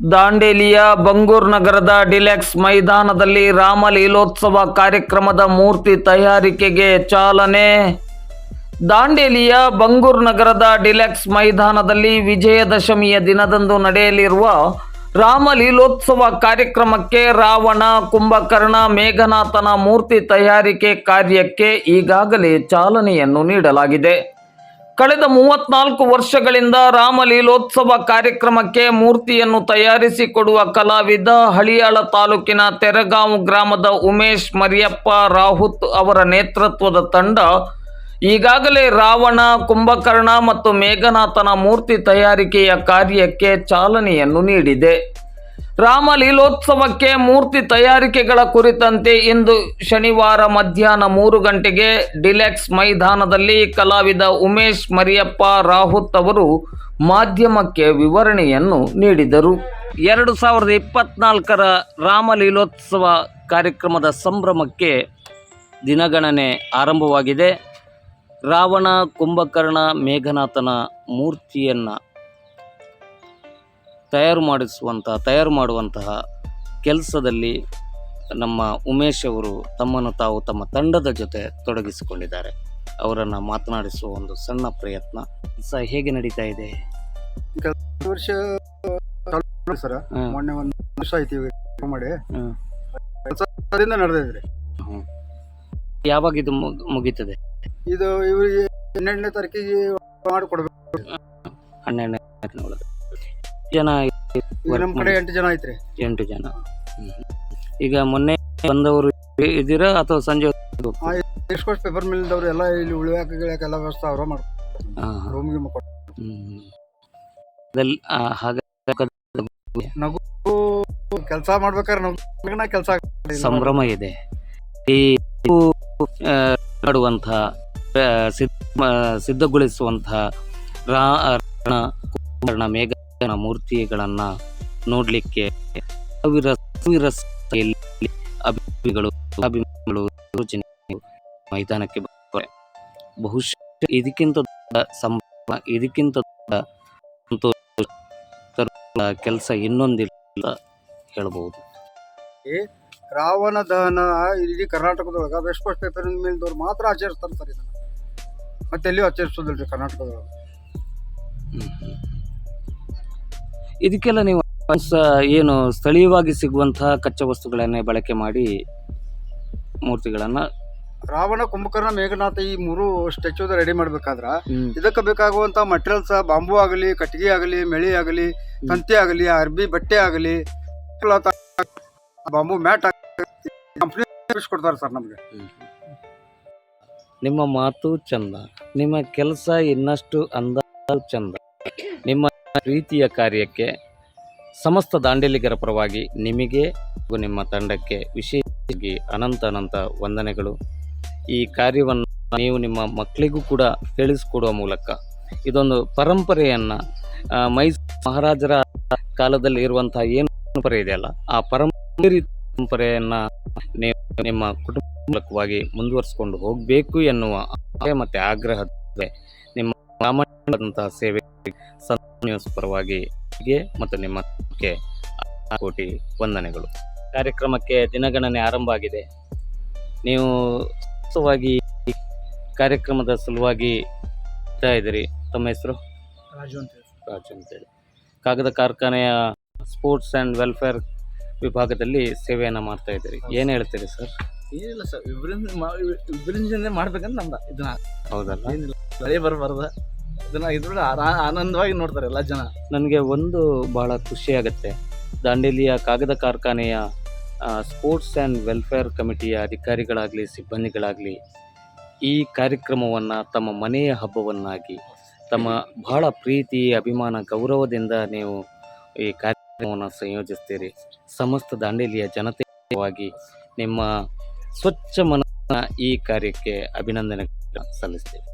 ದಾಂಡೇಲಿಯ ಬಂಗೂರ್ ನಗರದ ಡಿಲೆಕ್ಸ್ ಮೈದಾನದಲ್ಲಿ ರಾಮಲೀಲೋತ್ಸವ ಕಾರ್ಯಕ್ರಮದ ಮೂರ್ತಿ ತಯಾರಿಕೆಗೆ ಚಾಲನೆ. ದಾಂಡೇಲಿಯ ಬಂಗೂರ್ ನಗರದ ಡಿಲೆಕ್ಸ್ ಮೈದಾನದಲ್ಲಿ ವಿಜಯದಶಮಿಯ ದಿನದಂದು ನಡೆಯಲಿರುವ ರಾಮಲೀಲೋತ್ಸವ ಕಾರ್ಯಕ್ರಮಕ್ಕೆ ರಾವಣ, ಕುಂಭಕರ್ಣ, ಮೇಘನಾಥನ ಮೂರ್ತಿ ತಯಾರಿಕೆ ಕಾರ್ಯಕ್ಕೆ ಈಗಾಗಲೇ ಚಾಲನೆಯನ್ನು ನೀಡಲಾಗಿದೆ. ಕಳೆದ ಮೂವತ್ನಾಲ್ಕು ವರ್ಷಗಳಿಂದ ರಾಮಲೀಲೋತ್ಸವ ಕಾರ್ಯಕ್ರಮಕ್ಕೆ ಮೂರ್ತಿಯನ್ನು ತಯಾರಿಸಿಕೊಡುವ ಕಲಾವಿದ ಹಳಿಯಾಳ ತಾಲೂಕಿನ ತೆರಗಾಂವ್ ಗ್ರಾಮದ ಉಮೇಶ್ ಮರಿಯಪ್ಪ ರಾಹುತ್ ಅವರ ನೇತೃತ್ವದ ತಂಡ ಈಗಾಗಲೇ ರಾವಣ, ಕುಂಭಕರ್ಣ ಮತ್ತು ಮೇಘನಾಥನ ಮೂರ್ತಿ ತಯಾರಿಕೆಯ ಕಾರ್ಯಕ್ಕೆ ಚಾಲನೆಯನ್ನು ನೀಡಿದೆ. ರಾಮಲೀಲೋತ್ಸವಕ್ಕೆ ಮೂರ್ತಿ ತಯಾರಿಕೆಗಳ ಕುರಿತಂತೆ ಇಂದು ಶನಿವಾರ ಮಧ್ಯಾಹ್ನ ಮೂರು ಗಂಟೆಗೆ ಡಿಲೆಕ್ಸ್ ಮೈದಾನದಲ್ಲಿ ಕಲಾವಿದ ಉಮೇಶ್ ಮರಿಯಪ್ಪ ರಾಹುತ್ ಅವರು ಮಾಧ್ಯಮಕ್ಕೆ ವಿವರಣೆಯನ್ನು ನೀಡಿದರು. ಎರಡು ಸಾವಿರದ ಇಪ್ಪತ್ನಾಲ್ಕರ ರಾಮಲೀಲೋತ್ಸವ ಕಾರ್ಯಕ್ರಮದ ಸಂಭ್ರಮಕ್ಕೆ ದಿನಗಣನೆ ಆರಂಭವಾಗಿದೆ. ರಾವಣ, ಕುಂಭಕರ್ಣ, ಮೇಘನಾಥನ ಮೂರ್ತಿಯನ್ನು ತಯಾರು ಮಾಡಿಸುವಂತಹ ತಯಾರು ಮಾಡುವಂತಹ ಕೆಲಸದಲ್ಲಿ ನಮ್ಮ ಉಮೇಶ್ ಅವರು ತಮ್ಮನ್ನು ತಾವು ತಮ್ಮ ತಂಡದ ಜೊತೆ ತೊಡಗಿಸಿಕೊಂಡಿದ್ದಾರೆ. ಅವರನ್ನು ಮಾತನಾಡಿಸುವ ಒಂದು ಸಣ್ಣ ಪ್ರಯತ್ನ ಸ ಹೇಗೆ ನಡೀತಾ ಇದೆ? ಈ ವರ್ಷ ಸರ್ ಹ್ಮ್. ಮೊನ್ನೆ ಒಂದು ವರ್ಷ ಆಯ್ತು ಮಾಡಿ. ಹ್ಮ್. ಕೆಲಸದಿಂದ ನಡೆದಿದ್ರಿ ಯಾವಾಗ ಇದು ಮುಗ್- ಮುಗೀತದೆ? ಇದು ಇವರಿಗೆ ಹನ್ನೆರಡನೇ ತಾರೀಕಿಗೆ ಮಾಡಿಕೊಡ್ಬೇಕು. ಹನ್ನೆರಡನೇ ಜನ ಈಗ ನಮ್ಮ ಕಡೆ ಎಂಟು ಜನ ಐತ್ರಿ ಎಂಟು ಜನ ಹ್ಮ್. ಈಗ ಮೊನ್ನೆ ಬಂದವರು ಇದ್ದೀರಾ ಅಥವಾ ಸಂಜೆ ಹೊತ್ತು? ಎಸ್ಕೋಸ್ಟ್ ಪೇಪರ್ ಮಿಲ್ದವ್ರು ಎಲ್ಲ ಇಲ್ಲಿ ಉಳಿಯಾಕ ಗಿಳಿಯಾಕ ಎಲ್ಲ ವ್ಯವಸ್ಥೆ ಅವರ ಹಾ, ಹಾ. ರೂಮ್ಗೆ ಕೊಟ್ಟು ಹ್ಮ್. ಅದಲ್- ಆ, ಹಾಗೆ ಕೆಲಸ ಮಾಡ್ಬೇಕಾದ್ರೆ ನಮ್ಗೆ ಕೆಲಸ ಸಂಭ್ರಮ ಇದೆ ಈ ಆ, ಮಾಡುವಂತಹ ಆ, ಸಿದ್ಧ ಸಿದ್ಧಗೊಳಿಸುವಂತಹ ರಾಣ ಕುಂಭಕರ್ಣ ಮೇಘನ ಮೂರ್ತಿಗಳನ್ನ ನೋಡ್ಲಿಕ್ಕೆ ಸಾವಿರ ಅಭಿಮಾನಿಗಳು ಮೈದಾನಕ್ಕೆ ಬರ್ತಾರೆ ಬಹುಶಃ ಇದಕ್ಕಿಂತ ಸಂಭ್ರಮ ಇದಕ್ಕಿಂತ ದೊಡ್ಡ ಸಂತೋಷ ಕೆಲಸ ಇನ್ನೊಂದಿಲ್ಲ ಹೇಳಬಹುದು ಹೇಳ್ಬೋದು ರಾವಣ ದಹನ ಇಡೀ ಕರ್ನಾಟಕದೊಳಗ ವೆಸ್ಟ್ ಕೋಸ್ಟ್ ಪೇಪರ್ ಮೇಲ್ದವ್ರು ಮಾತ್ರ ಆಚರಿಸ್ತಾರೆ ಸರ್ ಇದನ್ನ? ಮತ್ತೆ ಎಲ್ಲಿಯೂ ರೀ ಕರ್ನಾಟಕದೊಳಗ. ಇದಕ್ಕೆಲ್ಲ ನೀವು ಏನು ಸ್ಥಳೀಯವಾಗಿ ಸಿಗುವಂತಹ ಕಚ್ಚಾ ವಸ್ತುಗಳನ್ನೇ ಬಳಕೆ ಮಾಡಿ ಮೂರ್ತಿಗಳನ್ನ ರಾವಣ ಕುಂಭಕರ್ಣ ಮೇಘನಾಥ ಈ ಮೂರು ಸ್ಟ್ಯಾಚು ರೆಡಿ ಮಾಡ್ಬೇಕಾದ್ರ ಇದಕ್ಕೆ ಬೇಕಾಗುವಂತ ಮಟೀರಿಯಲ್ಸ್ ಬಾಂಬು ಆಗಲಿ ಕಟ್ಟಿಗೆ ಆಗಲಿ ಮೆಳಿ ಆಗಲಿ ತಂತಿ ಆಗಲಿ ಅರ್ಬಿ ಬಟ್ಟೆ ಆಗಲಿ, ಬಾಂಬು ಮ್ಯಾಟ್ ಕಂಪ್ನಿ ಕೊಡ್ತಾರೆ ಸರ್ ನಮಗೆ. ನಿಮ್ಮ ಮಾತು ಚಂದ ನಿಮ್ಮ ಕೆಲಸ ಇನ್ನಷ್ಟು ಅಂದ ಚಂದ ನಿಮ್ಮ ಪ್ರೀತಿಯ ಕಾರ್ಯಕ್ಕೆ ಸಮಸ್ತ ದಾಂಡೇಲಿಗರ ಪರವಾಗಿ ನಿಮಗೆ ಹಾಗೂ ನಿಮ್ಮ ತಂಡಕ್ಕೆ ವಿಶೇಷವಾಗಿ ಅನಂತ ಅನಂತ ವಂದನೆಗಳು. ಈ ಕಾರ್ಯವನ್ನು ನೀವು ನಿಮ್ಮ ಮಕ್ಕಳಿಗೂ ಕೂಡ ತಿಳಿಸಿಕೊಡುವ ಮೂಲಕ ಇದೊಂದು ಪರಂಪರೆಯನ್ನು ಮೈಸೂರು ಮಹಾರಾಜರ ಕಾಲದಲ್ಲಿ ಇರುವಂತಹ ಏನು ಪರಂಪರೆ ಇದೆಯಲ್ಲ ಆ ಪರಂಪರೆ ಪರಂಪರೆಯನ್ನು ನೀವು ನಿಮ್ಮ ಕುಟುಂಬ ಮೂಲಕವಾಗಿ ಮುಂದುವರಿಸಿಕೊಂಡು ಹೋಗಬೇಕು ಎನ್ನುವ ಮತ್ತು ಆಗ್ರಹದ ನಿಮ್ಮ ಪ್ರಾಮಾಣಿಕವಾದಂತಹ ಸೇವೆ ನ್ಯೂಸ್ ಪರವಾಗಿ ಮತ್ತು ನಿಮ್ಮ ಕೋಟಿ ವಂದನೆಗಳು. ಕಾರ್ಯಕ್ರಮಕ್ಕೆ ದಿನಗಣನೆ ಆರಂಭ ಆಗಿದೆ. ನೀವು ಸವಾಗಿ ಕಾರ್ಯಕ್ರಮದ ಸಲುವಾಗಿ ಇದ್ದೀರಿ. ತಮ್ಮ ಹೆಸರು? ರಾಜು ಅಂತ ರಾಜು ಅಂತೇಳಿ ಕಾಗದ ಕಾರ್ಖಾನೆಯ ಸ್ಪೋರ್ಟ್ಸ್ ಆ್ಯಂಡ್ ವೆಲ್ಫೇರ್ ವಿಭಾಗದಲ್ಲಿ ಸೇವೆಯನ್ನು ಮಾಡ್ತಾ ಇದ್ದೀರಿ. ಏನು ಹೇಳ್ತೀರಿ ಸರ್? ಏನಿಲ್ಲ ಸರ್ ಇಬ್ಬರಿಂದ ಇಬ್ಬರಿಂದ ಮಾಡ್ಬೇಕಂತ ನಮ್ದ. ಇದನ್ನ ಹೌದಲ್ಲ? ಏನಿಲ್ಲ. ಬರೀ ಬರಬಾರ್ದ. ಇದನ್ನ ಆರಾ, ಆನಂದವಾಗಿ ನೋಡ್ತಾರೆ ಎಲ್ಲ ಜನ. ನನಗೆ ಒಂದು ಬಹಳ ಖುಷಿ ಆಗುತ್ತೆ. ದಾಂಡೇಲಿಯ ಕಾಗದ ಕಾರ್ಖಾನೆಯ ಸ್ಪೋರ್ಟ್ಸ್ ಆ್ಯಂಡ್ ವೆಲ್ಫೇರ್ ಕಮಿಟಿಯ ಅಧಿಕಾರಿಗಳಾಗಲಿ, ಸಿಬ್ಬಂದಿಗಳಾಗಲಿ, ಈ ಕಾರ್ಯಕ್ರಮವನ್ನು ತಮ್ಮ ಮನೆಯ ಹಬ್ಬವನ್ನಾಗಿ, ತಮ್ಮ ಬಹಳ ಪ್ರೀತಿ, ಅಭಿಮಾನ, ಗೌರವದಿಂದ ನೀವು ಈ ಕಾರ್ಯಕ್ರಮವನ್ನು ಸಂಯೋಜಿಸ್ತೀರಿ. ಸಮಸ್ತ ದಾಂಡೇಲಿಯ ಜನತೆಯವಾಗಿ ನಿಮ್ಮ ಸ್ವಚ್ಛ ಮನ ಈ ಕಾರ್ಯಕ್ಕೆ ಅಭಿನಂದನೆ ಸಲ್ಲಿಸ್ತೀವಿ.